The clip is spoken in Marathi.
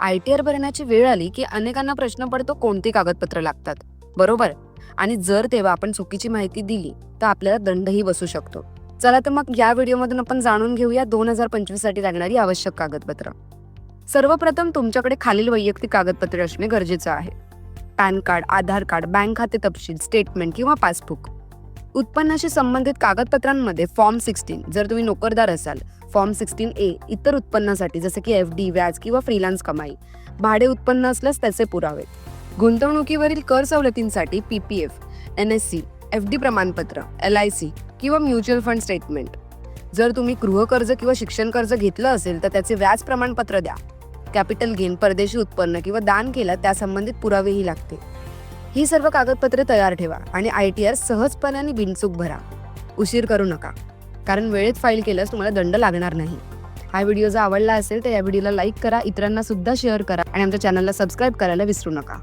आय टी आर भरण्याची वेळ आली की अनेकांना प्रश्न पडतो कोणती कागदपत्र लागतात. बरोबर? आणि जर तेव्हा आपण चुकीची माहिती दिली तर आपल्याला दंडही बसू शकतो. चला तर मग या व्हिडिओमधून आपण जाणून घेऊया दोन हजार पंचवीससाठी लागणारी आवश्यक कागदपत्र. सर्वप्रथम तुमच्याकडे खालील वैयक्तिक कागदपत्रे असणे गरजेचं आहे. PAN card Aadhaar card bank खाते तपशील स्टेटमेंट किंवा पासबुक. उत्पन्नाशी संबंधित कागदपत्रांमध्ये फॉर्म सिक्स्टीन जर तुम्ही नोकरदार असाल फॉर्म सिक्स्टीन ए इतर उत्पन्नासाठी जसे की एफ डी व्याज किंवा फ्रीलान्स कमाई. भाडे उत्पन्न असल्यास त्याचे पुरावे. गुंतवणुकीवरील कर सवलतींसाठी P P F N S C F D प्रमाणपत्र एल आय सी किंवा म्युच्युअल फंड स्टेटमेंट जर तुम्ही गृहकर्ज किंवा शिक्षण कर्ज घेतलं असेल तर त्याचे व्याज प्रमाणपत्र द्या. कॅपिटल गेन परदेशी उत्पन्न किंवा दान केलं त्या संबंधित पुरावेही लागते ही सर्व कागदपत्रे तयार ठेवा आणि आय टी आर सहजपणे आणि बिनचूक भरा. उशीर करू नका. कारण वेळेत फाईल केल्यास तुम्हाला दंड लागणार नाही. हा व्हिडिओ जर आवडला असेल तर या व्हिडिओला लाईक करा इतरांना सुद्धा शेअर करा आणि आमच्या चॅनलला सबस्क्राईब करायला विसरू नका.